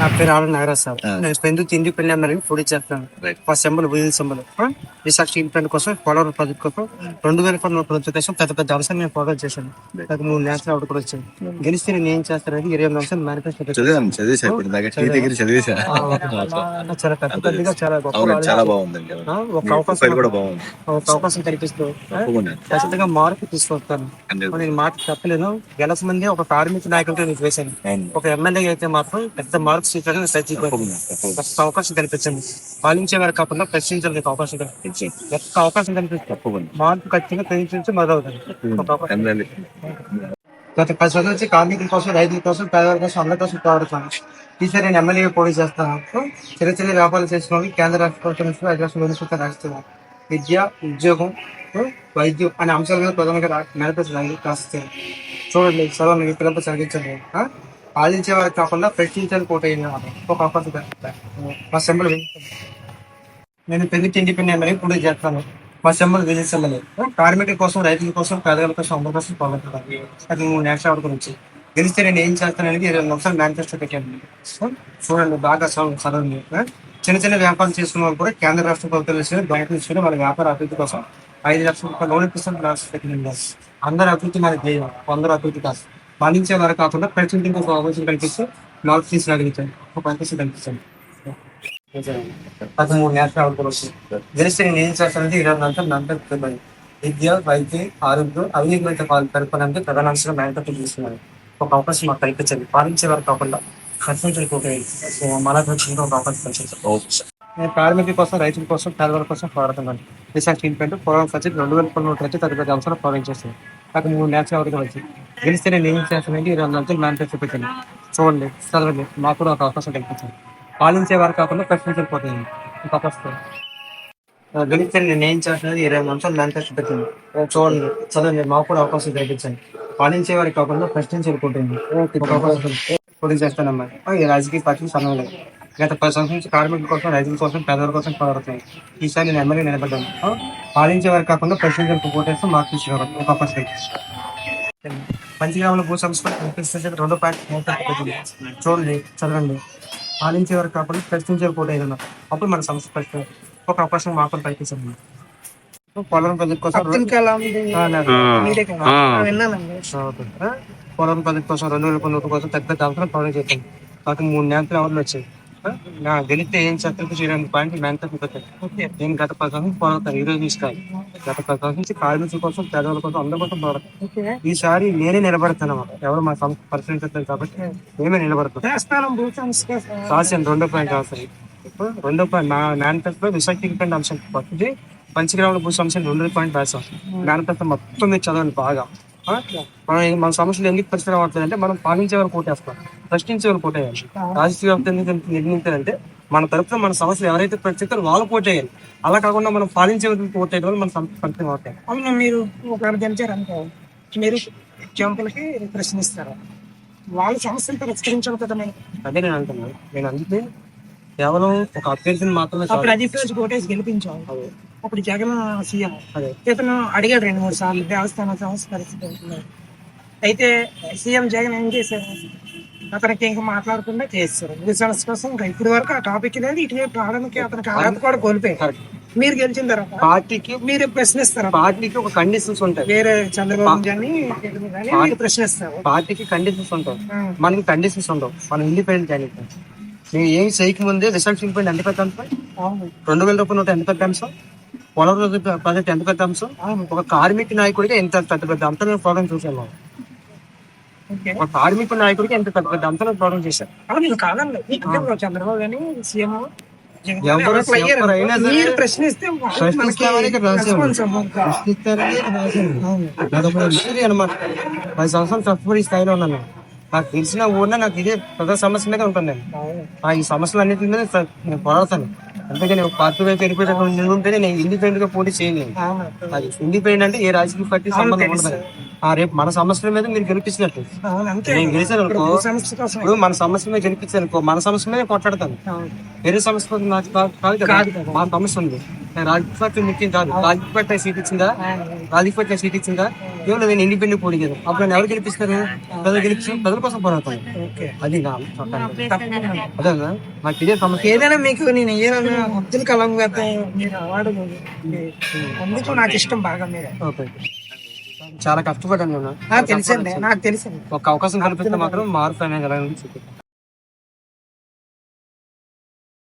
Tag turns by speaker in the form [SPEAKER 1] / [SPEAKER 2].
[SPEAKER 1] నా పేరు ఆడ నాగరాజ్ సార్. నేను స్పెండ్ తిండి పెళ్ళి అన్నారు పొడి చేస్తాను first symbol whistle symbol. Visakha steel plant కోసం పోలవరం ప్రాజెక్ట్ కోసం రెండు వేల పన్నెండు ప్రభుత్వ కోసం పెద్ద పెద్ద అంశాలు నేను ఫోకస్ చేశాను. నాకు మూడు నేషనల్ అవార్డు కూడా వచ్చాను గెలిస్తే నేను ఏం చేస్తానని ఇరవై ఎనిమిది అంశాలు మేనిఫెస్టో చాలా పెద్ద పెద్దగా గొప్ప ఒక
[SPEAKER 2] మీ
[SPEAKER 1] అవకాశం ఒక అవకాశం
[SPEAKER 2] తప్పకుండా.
[SPEAKER 1] ఖచ్చితంగా మార్పు తీసుకొస్తాను. నేను మాట చెప్పలేను. గెలస మంది ఒక కార్మిక నాయకులతో నేను వేశాను. ఒక ఎమ్మెల్యే అయితే మాత్రం పెద్ద మార్పు స్వీకరణ. ఒక్క అవకాశం కల్పించండి. పాలించే వారు కాకుండా ప్రశ్నించడానికి అవకాశం కల్పించండి ఒక్క అవకాశం
[SPEAKER 2] తప్పకుండా.
[SPEAKER 1] మార్పు ఖచ్చితంగా ప్రశ్నించి మొదలవుతుంది. గత పది సంవత్సరాల నుంచి కార్మికుల కోసం రైతుల కోసం పేదవారి కోసం అందరి కోసం పోరాడుతాను ఈసారి నేను ఎమ్మెల్యే పోటీ చేస్తాను చిన్న చిన్న వ్యాపారాలు చేసిన వాళ్ళకి కేంద్ర రాష్ట్ర ప్రభుత్వం నుంచి ఐదు లక్షల వినియోగం రాస్తున్నాను. విద్య ఉద్యోగం వైద్యం అనే అంశాల మీద ప్రధానంగా మేనిఫెస్టో రాస్తాను చూడండి మీ పిల్లలతో చదివించండి ఆ? వారికి కాకుండా ప్రశ్నించాలని కోట ఒక అవకాశం మా సింబల్ నేను పెద్ద ఇండిపెండెంట్ అని ఇప్పుడు చేస్తాను. మా సింబల్ విజిల్స్ కార్మికుల కోసం రైతుల కోసం పేదల కోసం అందరి కోసం పోరాడుతున్నాను అది మూడు నేషనల్ అవార్డు గురించి. గెలిస్తే నేను ఏం చేస్తాను అనేది ఇరవై నిమిషాలు మేనిఫెస్టో పెట్టాను. సో, చూడండి బాగా చదవండి. చిన్న చిన్న వ్యాపారం చేసుకున్న వాళ్ళు కూడా కేంద్ర రాష్ట్ర ప్రభుత్వాలు ఇచ్చిన బ్యాంకులు ఇచ్చిన వాళ్ళ వ్యాపార అభివృద్ధి కోసం ఐదు లక్షల రూపాయలు లోన్ ఇప్పిస్తాను. రాష్ట్ర పెట్టింది అందరి అభివృద్ధి మన ధ్యేయం అందరూ అభివృద్ధి కాదు. పాలించే వారు కాకుండా ప్రతి ఒక అవకాశం కల్పిస్తూ నాలుగు తీసుకురాగలిగించాను ఒక అవకాశం కల్పించాను పదమూడు నేషనల్ అవార్డు కూడా వచ్చింది ఏం చేస్తానంటే ఇరవై నాలుగు నలభై విద్య వైద్యం ఆరోగ్యం అవినీతి పరిపాలన ప్రధాన అంశంగా మేనిఫెస్టో తీసుకున్నాను ఒక అవకాశం మాకు కల్పించండి. పాలించే వారు కాకుండా ఖర్చు మన వచ్చిన ఒక అవకాశం కల్పించారు
[SPEAKER 2] ఓకే సార్.
[SPEAKER 1] నేను కార్మికుల కోసం రైతుల కోసం పేదవాళ్ళ కోసం పోరాడుతున్నాను. విశాఖ స్టీల్ ప్లాంట్ పోరాటం వచ్చి రెండు వేల పన్నెండు వచ్చి తదుపరి అంశాలు పోరాటం చేస్తాను నాకు మూడు మ్యాచ్ అవార్డు వచ్చి. గెలిస్తే నేను ఏం చేస్తానంటే ఇరవై నాలుగు మేనిఫెస్ట్ పెట్టాను చూడండి చదవండి. మాకు కూడా ఒక అవకాశం కల్పించండి. పాలించే వారు కాకుండా ప్రశ్నించకపోతుంది ఒక అవకాశం గెలిస్తే నేను ఏం చేస్తున్నది ఇరవై నిమిషాలు మేనిఫెస్ట్ పెట్టింది చూడండి చదవండి. మాకు కూడా అవకాశం కల్పించండి. పాలించే వారికి కాకుండా ప్రశ్నించకపోతుంది ఒక అవకాశం పోటీ చేస్తానమ్మా. ఈ రాజకీయ పార్టీలు సమయం లేదు గత పది సంవత్సరం నుంచి కార్మికుల కోసం రైతుల కోసం పేదవారి కోసం పోరాడుతున్నాయి. ఈసారి నేను ఎమ్మెల్యే నిలబడ్డాను. వారు కాకుండా ప్రశ్నించడానికి పోటేస్తే మార్పు తీసుకురావాలి ఒక అవకాశం కల్పించండి. పంచగ్రాముల భూ సంస్థ కనిపిస్తే రెండో పాయింట్. చూడండి చదవండి. పాలించే వారు కాకుండా ప్రశ్నించే పోటీ ఏదన్నా అప్పుడు మన సంస్థ ప్రశ్న ఒక అవకాశం మాకు కల్పించండి. పొలం ప్రజల కోసం పొలం ప్రజల కోసం రెండు వేల పన్నెండు కోసం పెద్ద అవసరం పనులు చేస్తాను నాకు మూడు నేతలు ఎవరు వచ్చాయి నా గెలిస్తే ఏం చక్కగా చేయడానికి పాయింట్ మేనతో నేను గత సంవత్సరం పోరాడతాను ఈ రోజు తీసుకోవాలి గత సంవత్సరం నుంచి కార్మికుల కోసం పేదవాళ్ళ కోసం అందరి కోసం పోరాడతాను ఈసారి నేనే నిలబడతాను అన్నమాట. ఎవరు మా సంస్థ పరిశీలించలేదు కాబట్టి మేమే నిలబడతాం రాశాను రెండో పాయింట్ రాశాను. ఇప్పుడు రెండో పాయింట్ నా మేనిఫెస్టో విశాఖపట్నం అంశం ఫస్ట్ పంచగ్రాముల భూ సమస్య రెండు పాయింట్ రాసాం మేనిఫెస్టో మొత్తం మీరు చదవండి బాగా? మనం మన సమస్యలు ఎందుకు పరిస్థితి రావట్లేదు అంటే మనం పాలించే వారు కోటేస్తాం ప్రశ్నించే వారు కోటేయాలి రాజకీయ వ్యవస్థ నిర్మించాలంటే మన తరఫున మన సమస్యలు ఎవరైతే ప్రశ్నిస్తారో వాళ్ళు కోటేయాలి అలా కాకుండా మనం పాలించే కోటేయడం వల్ల మన సమస్య పరిస్థితి అవుతాయి
[SPEAKER 3] అవును మీరు ఒకవేళ గెలిచారనుకో మీరు ఎగ్జాంపుల్కి ప్రశ్నిస్తారు. వాళ్ళ సమస్యలు పరిష్కరించాలి కదా మీరు.
[SPEAKER 1] అదే నేను అంటున్నాను నేను అందుకే కేవలం ఒక అభ్యర్థిని మాత్రమే.
[SPEAKER 3] అప్పుడు అజిత్ రోజు కోటేసి గెలిపించాం
[SPEAKER 1] అదే.
[SPEAKER 3] అప్పుడు జగన్ సీఎం.
[SPEAKER 1] అదే.
[SPEAKER 3] ఇతను అడిగాడు రెండు మూడు సార్లు దేవస్థానం సమస్య పరిస్థితి. అయితే సీఎం జగన్ ఏం చేశారు? అతనికి ఇంకా మాట్లాడకుండా చేస్తారు. రిజల్ట్స్ కోసం ఇంకా ఇప్పటి వరకు ఆ టాపిక్ అనేది ఇటువైపు రావడానికి అతనికి అర్హత కూడా కోల్పోయారు. మీరు గెలిచిన తర్వాత
[SPEAKER 1] పార్టీకి
[SPEAKER 3] మీరు ప్రశ్నిస్తారు.
[SPEAKER 1] పార్టీకి ఒక కండిషన్స్ ఉంటాయి.
[SPEAKER 3] వేరే చంద్రబాబు గాని ప్రశ్నిస్తారు.
[SPEAKER 1] పార్టీకి కండిషన్స్ ఉంటాయి. మనకి కండిషన్స్ ఉండవు. మనం ఇండిపెండెంట్ క్యాండిడేట్ నేను ఏం చేయకముందే రిసల్ట్ ఇంపాయింట్ ఎంత పెద్ద రెండు వేల రూపాయలు నోట్ ఎంత పెద్ద అంశం? పొలం రోజు ప్రాజెక్ట్ ఎంత పెద్ద అంశం? ఒక కార్మిక నాయకుడికి ఎంత పెద్ద పెద్ద అంతరం ప్రోగ్రామ్ చూసాను ఒక కార్మిక నాయకుడికి ఎంత పెద్ద పెద్ద అంతరం ప్రోగ్రామ్ చేశారు
[SPEAKER 3] నేను కాదండి చంద్రబాబు గాని సీఎం మీరు ప్రశ్నిస్తే.
[SPEAKER 1] అనమాట పది సంవత్సరాలు తప్పుపడి స్థాయిలో ఉన్నాను. నేను. నాకు తెలిసిన ఊరిన నాకు ఇదే పెద్ద సమస్య మీద ఉంటాను నేను ఈ సమస్యలు అన్నింటి మీద నేను పోరాడతాను. నేను పార్టీ వైపు వెళ్ళిపోయేటప్పుడు నేను ఉంటేనే నేను ఇండిపెండెంట్గా పోటీ చేయలేను. ఇండిపెండెంట్ అంటే ఏ రాజకీయ పార్టీ సంబంధం ఉండదు. ఆ రేపు మన సమస్యల మీద మీరు గెలిపించినట్టు. నేను గెలిచాను అనుకో ఇప్పుడు మన సమస్య మీద గెలిపించాను అనుకో మన సమస్య మీద కొట్లాడతాను. వేరే సమస్య నాకు కాదు మా సమస్య ఉంది. రాజకీయ ముఖ్యం కాదు. రాజకీయ సీట్ ఇచ్చిందా? రాజకీయ సీట్ ఇచ్చిందా? కేవలం నేను ఇండిపెండెంట్ పోటీ కదా అప్పుడు నేను ఎవరు గెలిపిస్తారు? ప్రజలు గెలిపించి ప్రజల కోసం పోరాడతాను. అది నా నాకు ఇదే సమస్య
[SPEAKER 3] ఏదైనా మీకు నేను ఏదైనా అబ్దుల్ కలాం గారు అందుకు నాకు ఇష్టం బాగా
[SPEAKER 1] ఓకే. చాలా కష్టపడ్డాను
[SPEAKER 3] నాకు తెలిసిందే నాకు తెలిసింది
[SPEAKER 1] ఒక అవకాశం కల్పిస్తే మాత్రం మార్పు అనేది